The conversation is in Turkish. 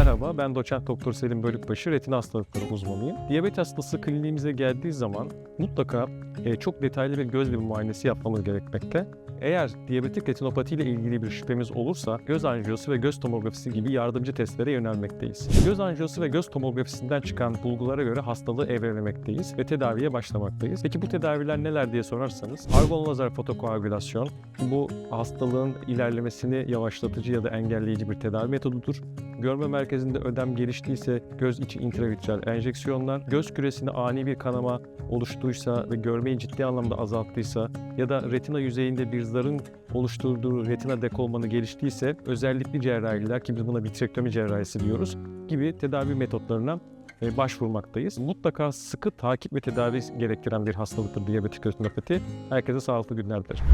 Merhaba, ben doçent doktor Selim Bölükbaşı, retina hastalıkları uzmanıyım. Diyabet hastası kliniğimize geldiği zaman mutlaka e, çok detaylı bir göz bir muayenesi yapmamız gerekmekte. Eğer diyabetik retinopati ile ilgili bir şüphemiz olursa göz anjiyosu ve göz tomografisi gibi yardımcı testlere yönelmekteyiz. Göz anjiyosu ve göz tomografisinden çıkan bulgulara göre hastalığı evrelemekteyiz ve tedaviye başlamaktayız. Peki bu tedaviler neler diye sorarsanız argon lazer fotokoagülasyon bu hastalığın ilerlemesini yavaşlatıcı ya da engelleyici bir tedavi metodudur. Görme merkezinde ödem geliştiyse göz içi intravitreal enjeksiyonlar, göz küresinde ani bir kanama oluştuysa ve görmeyi ciddi anlamda azalttıysa ya da retina yüzeyinde bir zarın oluşturduğu retina dekolmanı geliştiyse özellikle cerrahiler ki biz buna vitrektomi cerrahisi diyoruz gibi tedavi metotlarına e, başvurmaktayız. Mutlaka sıkı takip ve tedavi gerektiren bir hastalıktır diyabetik retinopati. Herkese sağlıklı günler dilerim.